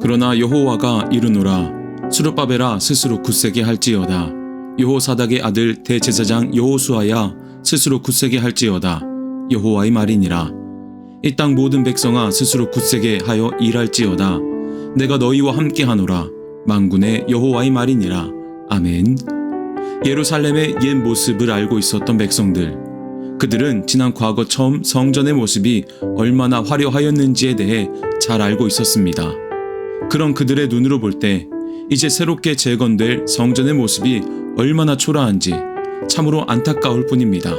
그러나 여호와가 이르노라 수르바벨아 스스로 굳세게 할지어다. 여호사닥의 아들 대제사장 여호수아야 스스로 굳세게 할지어다. 여호와의 말이니라. 이 땅 모든 백성아 스스로 굳세게 하여 일할지어다. 내가 너희와 함께 하노라. 만군의 여호와의 말이니라. 아멘. 예루살렘의 옛 모습을 알고 있었던 백성들. 그들은 지난 과거 처음 성전의 모습이 얼마나 화려하였는지에 대해 잘 알고 있었습니다. 그런 그들의 눈으로 볼 때 이제 새롭게 재건될 성전의 모습이 얼마나 초라한지 참으로 안타까울 뿐입니다.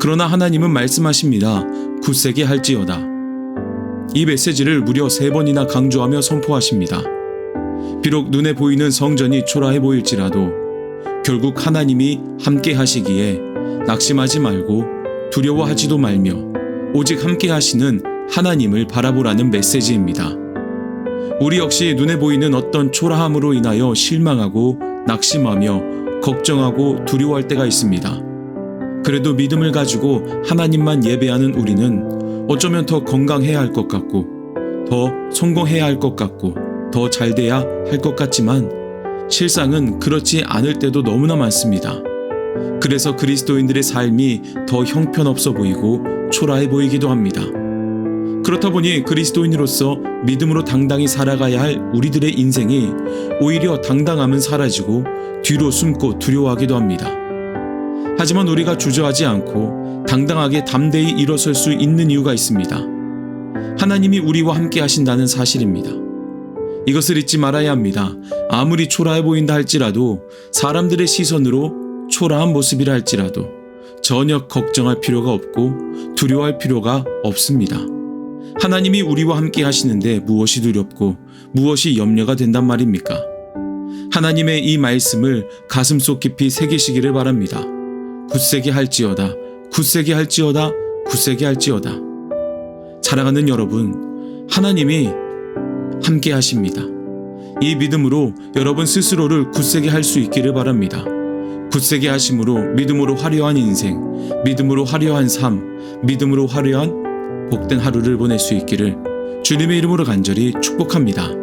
그러나 하나님은 말씀하십니다. 굳세게 할지어다. 이 메시지를 무려 세 번이나 강조하며 선포하십니다. 비록 눈에 보이는 성전이 초라해 보일지라도 결국 하나님이 함께 하시기에 낙심하지 말고 두려워하지도 말며 오직 함께 하시는 하나님을 바라보라는 메시지입니다. 우리 역시 눈에 보이는 어떤 초라함으로 인하여 실망하고 낙심하며 걱정하고 두려워할 때가 있습니다. 그래도 믿음을 가지고 하나님만 예배하는 우리는 어쩌면 더 건강해야 할 것 같고 더 성공해야 할 것 같고 더 잘 돼야 할 것 같지만 실상은 그렇지 않을 때도 너무나 많습니다. 그래서 그리스도인들의 삶이 더 형편없어 보이고 초라해 보이기도 합니다. 그렇다 보니 그리스도인으로서 믿음으로 당당히 살아가야 할 우리들의 인생이 오히려 당당함은 사라지고 뒤로 숨고 두려워하기도 합니다. 하지만 우리가 주저하지 않고 당당하게 담대히 일어설 수 있는 이유가 있습니다. 하나님이 우리와 함께 하신다는 사실입니다. 이것을 잊지 말아야 합니다. 아무리 초라해 보인다 할지라도 사람들의 시선으로 초라한 모습이라 할지라도 전혀 걱정할 필요가 없고 두려워할 필요가 없습니다. 하나님이 우리와 함께 하시는데 무엇이 두렵고 무엇이 염려가 된단 말입니까? 하나님의 이 말씀을 가슴속 깊이 새기시기를 바랍니다. 굳세게 할지어다, 굳세게 할지어다, 굳세게 할지어다. 사랑하는 여러분, 하나님이 함께 하십니다. 이 믿음으로 여러분 스스로를 굳세게 할 수 있기를 바랍니다. 굳세게 하심으로 믿음으로 화려한 인생, 믿음으로 화려한 삶, 믿음으로 화려한 복된 하루를 보낼 수 있기를 주님의 이름으로 간절히 축복합니다.